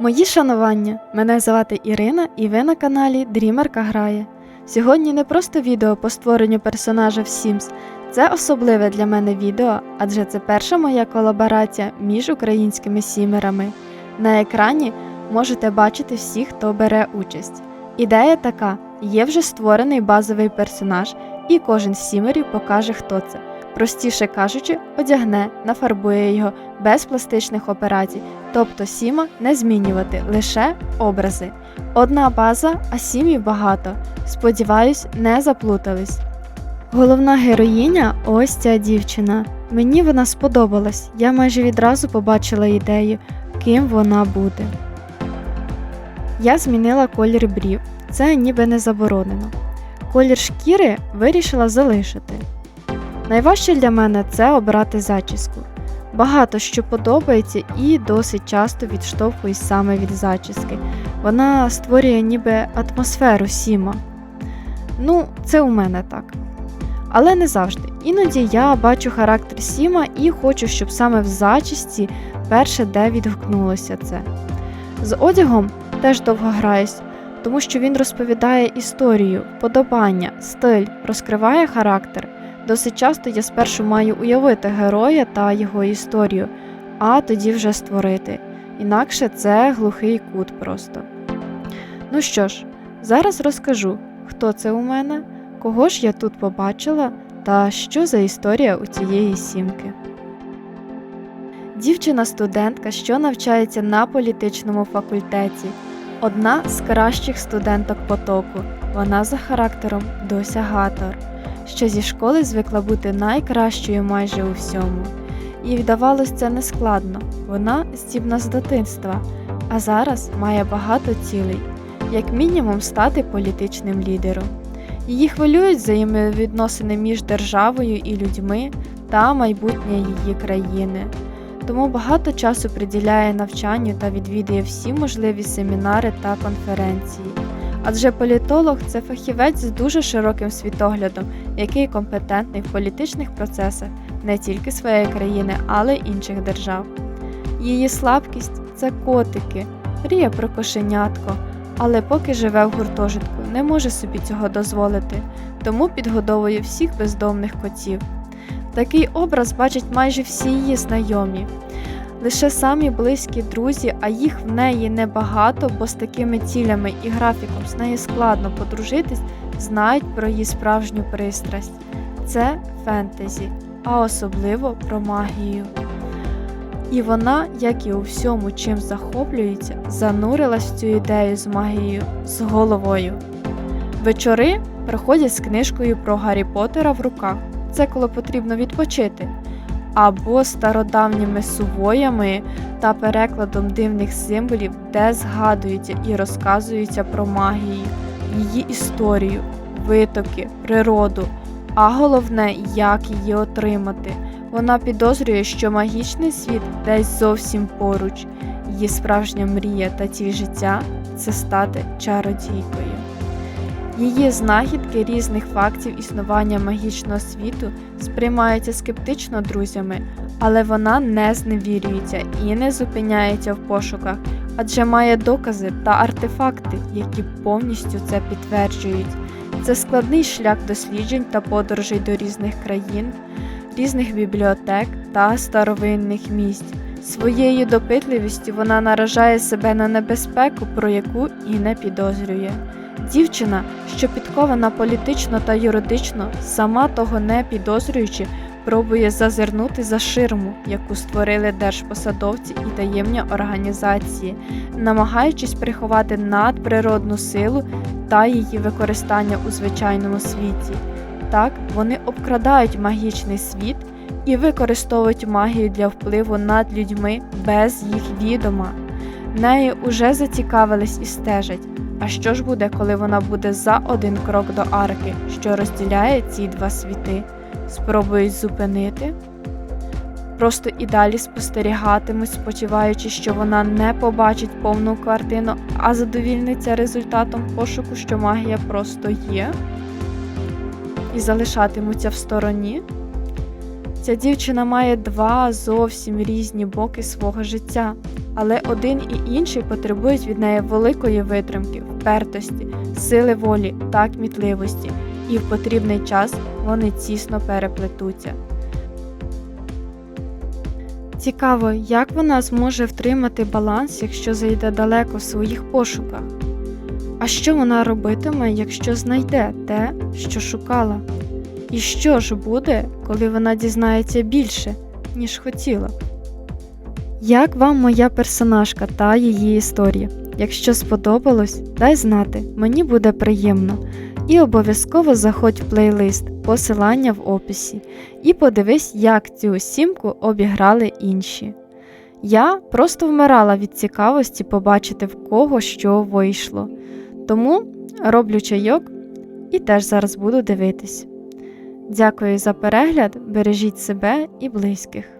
Мої шанування! Мене звати Ірина і ви на каналі Дрімерка Грає. Сьогодні не просто відео по створенню персонажа в Sims, це особливе для мене відео, адже це перша моя колаборація між українськими сімерами. На екрані можете бачити всіх, хто бере участь. Ідея така: є вже створений базовий персонаж, і кожен з сімерів покаже, хто це. Простіше кажучи, одягне, нафарбує його без пластичних операцій, тобто сіма не змінювати, лише образи. Одна база, а сім'їв багато. Сподіваюсь, не заплутались. Головна героїня ось ця дівчина. Мені вона сподобалась, я майже відразу побачила ідею, ким вона буде. Я змінила колір брів, це ніби не заборонено. Колір шкіри вирішила залишити. Найважче для мене це обрати зачіску. Багато що подобається і досить часто відштовхуюсь саме від зачіски. Вона створює ніби атмосферу сіма. Ну, це у мене так. Але не завжди. Іноді я бачу характер Сіма і хочу, щоб саме в зачісті перше де відгукнулося це. З одягом теж довго граюсь, тому що він розповідає історію, подобання, стиль, розкриває характер. Досить часто я спершу маю уявити героя та його історію, а тоді вже створити. Інакше це глухий кут просто. Ну що ж, зараз розкажу, хто це у мене, кого ж я тут побачила та що за історія у цієї сімки. Дівчина-студентка, що навчається на політичному факультеті, одна з кращих студенток потоку. Вона за характером досягатор, що зі школи звикла бути найкращою майже у всьому. І вдавалось це нескладно. Вона здібна з дитинства, а зараз має багато цілей, як мінімум стати політичним лідером. Її хвилюють взаємовідносини між державою і людьми та майбутнє її країни. Тому багато часу приділяє навчанню та відвідує всі можливі семінари та конференції. Адже політолог це фахівець з дуже широким світоглядом, який компетентний в політичних процесах не тільки своєї країни, але й інших держав. Її слабкість це котики, мріє про кошенятко, але поки живе в гуртожитку, не може собі цього дозволити, тому підгодовує всіх бездомних котів. Такий образ бачать майже всі її знайомі. Лише самі близькі друзі, а їх в неї небагато, бо з такими цілями і графіком з нею складно подружитись, знають про її справжню пристрасть. Це фентезі, а особливо про магію. І вона, як і у всьому, чим захоплюється, занурилась в цю ідею з магією з головою. Вечори проходять з книжкою про Гаррі Поттера в руках. Це коли потрібно відпочити. Або стародавніми сувоями та перекладом дивних символів, де згадується і розказується про магію, її історію, витоки, природу, а головне, як її отримати. Вона підозрює, що магічний світ десь зовсім поруч. Її справжня мрія та ціль життя це стати чародійкою. Її знахідки різних фактів існування магічного світу сприймаються скептично друзями, але вона не зневірюється і не зупиняється в пошуках, адже має докази та артефакти, які повністю це підтверджують. Це складний шлях досліджень та подорожей до різних країн, різних бібліотек та старовинних місць. Своєю допитливістю вона наражає себе на небезпеку, про яку і не підозрює. Дівчина, що підкована політично та юридично, сама того не підозрюючи, пробує зазирнути за ширму, яку створили держпосадовці і таємні організації, намагаючись приховати надприродну силу та її використання у звичайному світі. Так, вони обкрадають магічний світ і використовують магію для впливу над людьми без їх відома. Нею уже зацікавились і стежать. А що ж буде, коли вона буде за один крок до арки, що розділяє ці два світи? Спробують зупинити? Просто і далі спостерігатимуть, сподіваючись, що вона не побачить повну картину, а задовільниться результатом пошуку, що магія просто є, і залишатимуться в стороні. Ця дівчина має два зовсім різні боки свого життя, але один і інший потребують від неї великої витримки, впертості, сили волі та кмітливості, і в потрібний час вони тісно переплетуться. Цікаво, як вона зможе втримати баланс, якщо зайде далеко в своїх пошуках. А що вона робитиме, якщо знайде те, що шукала? І що ж буде, коли вона дізнається більше, ніж хотіла? Як вам моя персонажка та її історія? Якщо сподобалось, дай знати, мені буде приємно. І обов'язково заходь в плейлист, посилання в описі, і подивись, як цю сімку обіграли інші. Я просто вмирала від цікавості побачити в кого що вийшло. Тому роблю чайок і теж зараз буду дивитись. Дякую за перегляд, бережіть себе і близьких.